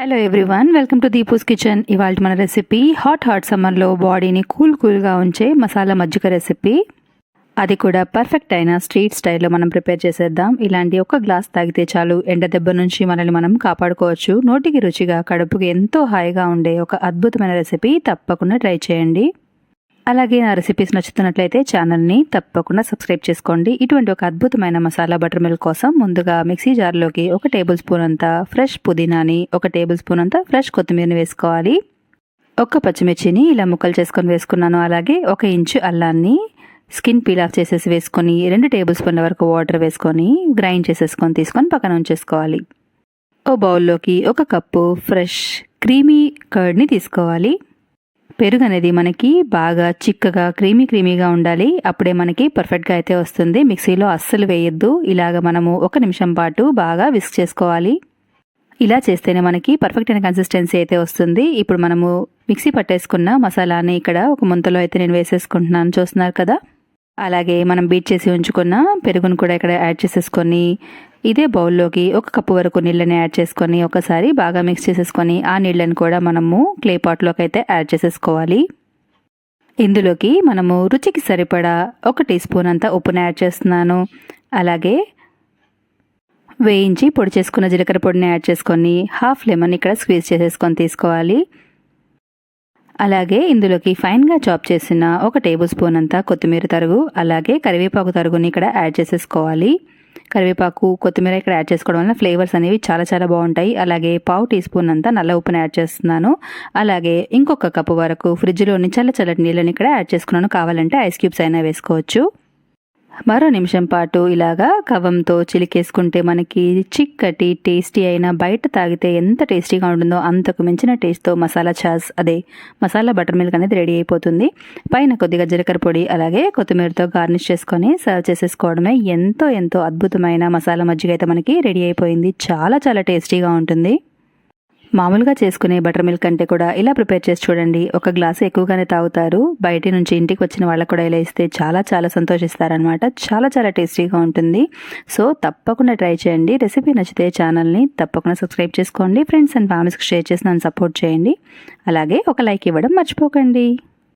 Hello everyone welcome to Deepu's kitchen ఇవాళ మన recipe hot hot సమ్మర్లో బాడీని కూల్ కూల్గా ఉంచే మసాలా మజ్జిగ రెసిపీ అది కూడా పర్ఫెక్ట్ అయిన స్ట్రీట్ స్టైల్లో మనం ప్రిపేర్ చేసేద్దాం. ఇలాంటి ఒక గ్లాస్ తాగితే చాలు ఎండ దెబ్బ నుంచి మనల్ని మనం కాపాడుకోవచ్చు. నోటికి రుచిగా కడుపుకి ఎంతో హాయిగా ఉండే ఒక అద్భుతమైన రెసిపీ తప్పకుండా ట్రై చేయండి. అలాగే నా రెసిపీస్ నచ్చుతున్నట్లయితే ఛానల్ని తప్పకుండా సబ్స్క్రైబ్ చేసుకోండి. ఇటువంటి ఒక అద్భుతమైన మసాలా బటర్ మిల్క్ కోసం ముందుగా మిక్సీ జార్లోకి ఒక టేబుల్ స్పూన్ అంతా ఫ్రెష్ పుదీనాని ఒక టేబుల్ స్పూన్ అంతా ఫ్రెష్ కొత్తిమీరని వేసుకోవాలి. ఒక పచ్చిమిర్చిని ఇలా ముక్కలు చేసుకొని వేసుకున్నాను. అలాగే ఒక ఇంచు అల్లాన్ని స్కిన్ పీల్ ఆఫ్ చేసేసి వేసుకొని రెండు టేబుల్ స్పూన్ల వరకు వాటర్ వేసుకొని గ్రైండ్ చేసేసుకొని తీసుకొని పక్కన ఉంచేసుకోవాలి. ఓ బౌల్లోకి ఒక కప్పు ఫ్రెష్ క్రీమీ కర్డ్ని తీసుకోవాలి. పెరుగు అనేది మనకి బాగా చిక్కగా క్రీమీ క్రీమీగా ఉండాలి. అప్పుడే మనకి పర్ఫెక్ట్గా అయితే వస్తుంది. మిక్సీలో అస్సలు వేయొద్దు. ఇలాగ మనము ఒక నిమిషం పాటు బాగా విస్క్ చేసుకోవాలి. ఇలా చేస్తేనే మనకి పర్ఫెక్ట్ అయిన కన్సిస్టెన్సీ అయితే వస్తుంది. ఇప్పుడు మనము మిక్సీ పట్టేసుకున్న మసాలాని ఇక్కడ ఒక ముంతలో అయితే నేను వేసేసుకుంటున్నాను. చూస్తున్నారు కదా? అలాగే మనం బీట్ చేసి ఉంచుకున్న పెరుగును కూడా ఇక్కడ యాడ్ చేసేసుకొని ఇదే బౌల్లోకి ఒక కప్పు వరకు నీళ్ళని యాడ్ చేసుకొని ఒకసారి బాగా మిక్స్ చేసేసుకొని ఆ నీళ్ళని కూడా మనము క్లే పాట్లోకి అయితే యాడ్ చేసేసుకోవాలి. ఇందులోకి మనము రుచికి సరిపడా ఒక టీ స్పూన్ అంతా ఉప్పుని యాడ్ చేస్తున్నాను. అలాగే వేయించి పొడి చేసుకున్న జీలకర్ర పొడిని యాడ్ చేసుకొని హాఫ్ లెమన్ ఇక్కడ స్క్వీజ్ చేసేసుకొని తీసుకోవాలి. అలాగే ఇందులోకి ఫైన్గా చాప్ చేసిన ఒక టేబుల్ స్పూన్ అంతా కొత్తిమీర తరుగు అలాగే కరివేపాకు తరుగుని ఇక్కడ యాడ్ చేసేసుకోవాలి. కరివేపాకు కొత్తిమీర ఇక్కడ యాడ్ చేసుకోవడం వల్ల ఫ్లేవర్స్ అనేవి చాలా చాలా బాగుంటాయి. అలాగే పావు టీ స్పూన్ అంతా నల్ల ఉప్పును యాడ్ చేస్తున్నాను. అలాగే ఇంకొక కప్పు వరకు ఫ్రిడ్జ్లోని చల్ల చల్లటి నీళ్ళని ఇక్కడ యాడ్ చేసుకున్నాను. కావాలంటే ఐస్ క్యూబ్స్ అయినా వేసుకోవచ్చు. మరో నిమిషం పాటు ఇలాగా కవంతో చిలికేసుకుంటే మనకి చిక్కటి టేస్టీ అయిన బయట తాగితే ఎంత టేస్టీగా ఉంటుందో అంతకు మించిన టేస్ట్తో మసాలా చాస్ అదే మసాలా బటర్ మిల్క్ అనేది రెడీ అయిపోతుంది. పైన కొద్దిగా జీలకర్ర పొడి అలాగే కొత్తిమీరతో గార్నిష్ చేసుకొని సర్వ్ చేసేసుకోవడమే ఎంతో ఎంతో అద్భుతమైన మసాలా మజ్జిగ అయితే మనకి రెడీ అయిపోయింది. చాలా చాలా టేస్టీగా ఉంటుంది. మామూలుగా చేసుకునే బటర్ మిల్క్ కంటే కూడా ఇలా ప్రిపేర్ చేసి చూడండి. ఒక గ్లాసు ఎక్కువగానే తాగుతారు. బయట నుంచి ఇంటికి వచ్చిన వాళ్ళకు కూడా ఇలా ఇస్తే చాలా చాలా సంతోషిస్తారనమాట చాలా చాలా టేస్టీగా ఉంటుంది. సో తప్పకుండా ట్రై చేయండి. రెసిపీ నచ్చితే ఛానల్ని తప్పకుండా సబ్స్క్రైబ్ చేసుకోండి. ఫ్రెండ్స్ అండ్ ఫ్యామిలీస్కి షేర్ చేసి నన్ను సపోర్ట్ చేయండి. అలాగే ఒక లైక్ ఇవ్వడం మర్చిపోకండి.